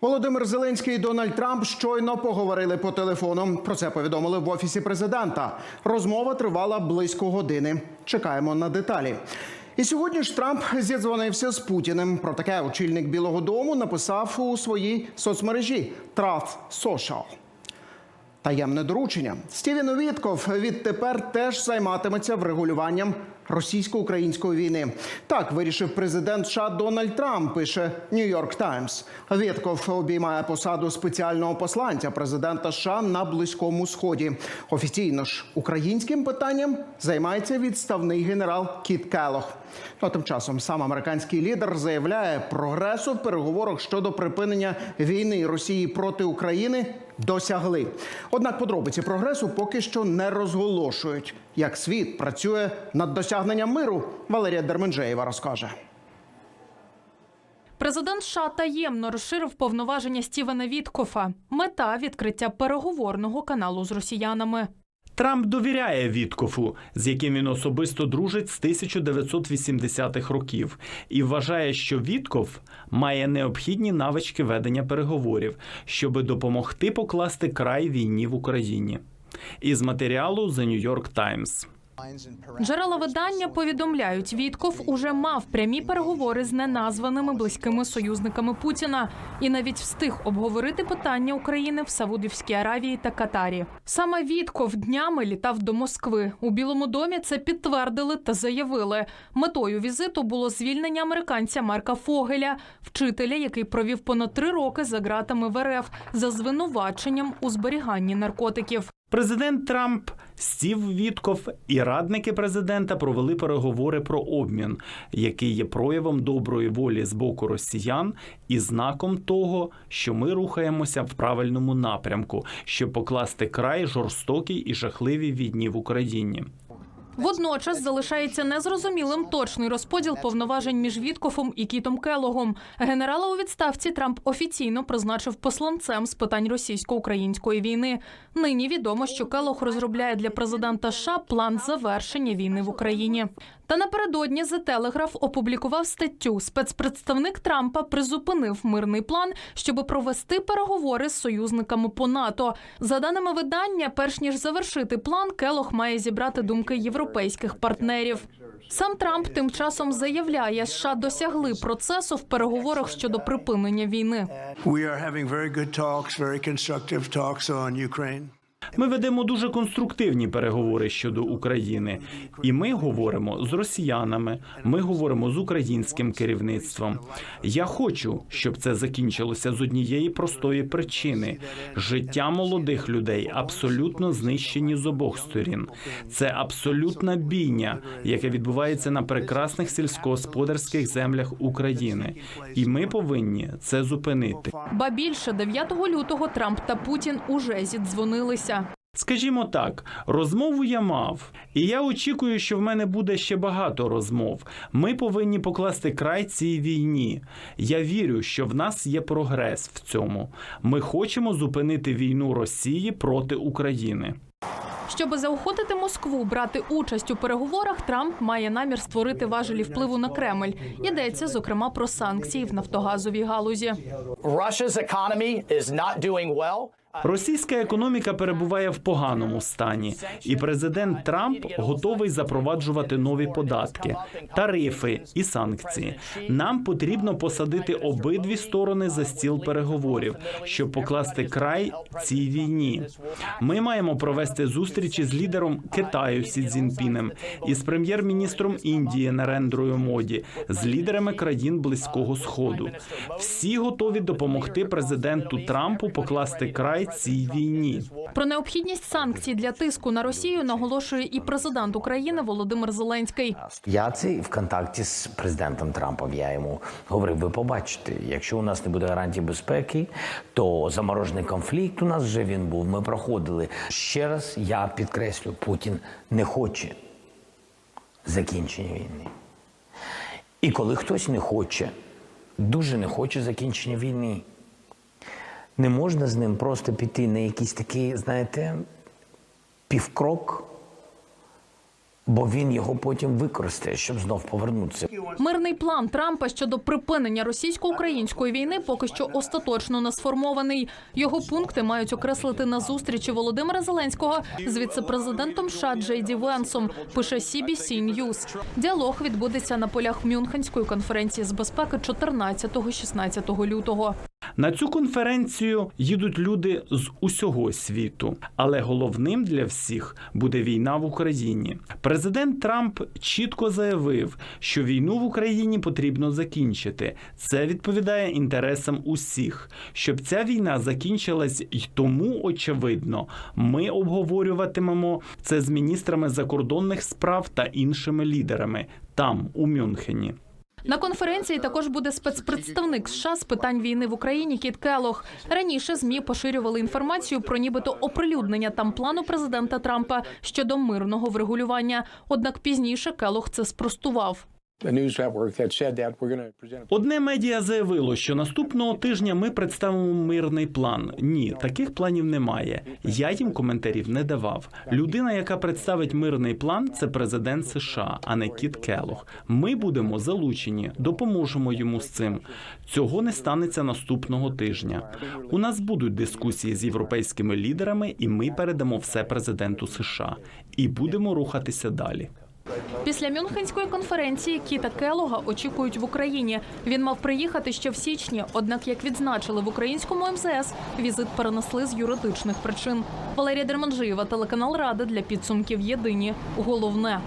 Володимир Зеленський і Дональд Трамп щойно поговорили по телефону. Про це повідомили в офісі президента. Розмова тривала близько години. Чекаємо на деталі. І сьогодні ж Трамп зідзвонився з Путіним. Про таке очільник Білого Дому написав у своїй соцмережі Truth Social. Таємне доручення. Стівен Вітков відтепер теж займатиметься врегулюванням російсько-української війни. Так вирішив президент США Дональд Трамп. Пише Нью-Йорк Таймс. Вітков обіймає посаду спеціального посланця президента США на близькому сході. Офіційно ж українським питанням займається відставний генерал Кіт Келох. Ну, а тим часом сам американський лідер заявляє, прогресу в переговорах щодо припинення війни Росії проти України досягли. Однак подробиці прогресу поки що не розголошують. Як світ працює над досягненням миру, Валерія Дерменджеєва розкаже. Президент США таємно розширив повноваження Стівена Віткофа. Мета відкриття переговорного каналу з росіянами. Трамп довіряє Віткофу, з яким він особисто дружить з 1980-х років, і вважає, що Вітков має необхідні навички ведення переговорів, щоби допомогти покласти край війні в Україні. Із матеріалу The New York Times. Джерела видання повідомляють, Вітков уже мав прямі переговори з неназваними близькими союзниками Путіна і навіть встиг обговорити питання України в Саудівській Аравії та Катарі. Саме Вітков днями літав до Москви. У Білому домі це підтвердили та заявили. Метою візиту було звільнення американця Марка Фогеля, вчителя, який провів понад три роки за ґратами в РФ за звинуваченням у зберіганні наркотиків. Президент Трамп, Стів Вітков і радники президента провели переговори про обмін, який є проявом доброї волі з боку росіян і знаком того, що ми рухаємося в правильному напрямку, щоб покласти край жорстокій і жахливій війні в Україні. Водночас залишається незрозумілим точний розподіл повноважень між Віткофом і Кітом Келогом. Генерала у відставці Трамп офіційно призначив посланцем з питань російсько-української війни. Нині відомо, що Келог розробляє для президента США план завершення війни в Україні. Та напередодні The Telegraph опублікував статтю. Спецпредставник Трампа призупинив мирний план, щоб провести переговори з союзниками по НАТО. За даними видання, перш ніж завершити план, Келох має зібрати думки європейських партнерів. Сам Трамп тим часом заявляє, США досягли процесу в переговорах щодо припинення війни. Ми ведемо дуже конструктивні переговори щодо України, і ми говоримо з росіянами. Ми говоримо з українським керівництвом. Я хочу, щоб це закінчилося з однієї простої причини: життя молодих людей абсолютно знищені з обох сторін. Це абсолютна бійня, яка відбувається на прекрасних сільськогосподарських землях України, і ми повинні це зупинити. Ба більше 9 лютого Трамп та Путін уже зідзвонилися. Скажімо так, розмову я мав, і я очікую, що в мене буде ще багато розмов. Ми повинні покласти край цій війні. Я вірю, що в нас є прогрес в цьому. Ми хочемо зупинити війну Росії проти України. Щоби заохотити Москву брати участь у переговорах, Трамп має намір створити важелі впливу на Кремль. Йдеться зокрема про санкції в нафтогазовій галузі. Російська економіка перебуває в поганому стані, і президент Трамп готовий запроваджувати нові податки, тарифи і санкції. Нам потрібно посадити обидві сторони за стіл переговорів, щоб покласти край цій війні. Ми маємо провести зустрічі з лідером Китаю Сі Цзіньпінем і прем'єр-міністром Індії Нарендрою Моді, з лідерами країн Близького Сходу. Всі готові допомогти президенту Трампу покласти край цій війні. Про необхідність санкцій для тиску на Росію наголошує і президент України Володимир Зеленський. Я це в контакті з президентом Трампом. Я йому говорив: ви побачите, якщо у нас не буде гарантій безпеки, то заморожений конфлікт у нас вже він був. Ми проходили. Ще раз я підкреслю, Путін не хоче закінчення війни. І коли хтось не хоче, дуже не хоче закінчення війни, не можна з ним просто піти на якийсь такий, знаєте, півкрок бо він його потім використає, щоб знов повернутися. Мирний план Трампа щодо припинення російсько-української війни поки що остаточно не сформований. Його пункти мають окреслити на зустрічі Володимира Зеленського з віцепрезидентом США Джей Ді Венсом. Пише CBC News. Діалог відбудеться на полях Мюнхенської конференції з безпеки 14-16 лютого. На цю конференцію їдуть люди з усього світу, але головним для всіх буде війна в Україні. Президент Трамп чітко заявив, що війну в Україні потрібно закінчити. Це відповідає інтересам усіх. Щоб ця війна закінчилась, й тому очевидно, ми обговорюватимемо це з міністрами закордонних справ та іншими лідерами там, у Мюнхені. На конференції також буде спецпредставник США з питань війни в Україні Кіт Келох. Раніше змі поширювали інформацію про нібито оприлюднення там плану президента Трампа щодо мирного врегулювання. Однак пізніше Келох це спростував. Одне медіа заявило, що наступного тижня ми представимо мирний план. Ні, таких планів немає. Я їм коментарів не давав. Людина, яка представить мирний план, це президент США, а не Кіт Келох. Ми будемо залучені, допоможемо йому з цим. Цього не станеться наступного тижня. У нас будуть дискусії з європейськими лідерами, і ми передамо все президенту США. І будемо рухатися далі. Після Мюнхенської конференції Кіта Келога очікують в Україні. Він мав приїхати ще в січні. Однак, як відзначили в українському МЗС, візит перенесли з юридичних причин. Валерія Дерманжиєва, телеканал Рада для підсумків Єдині. Головне.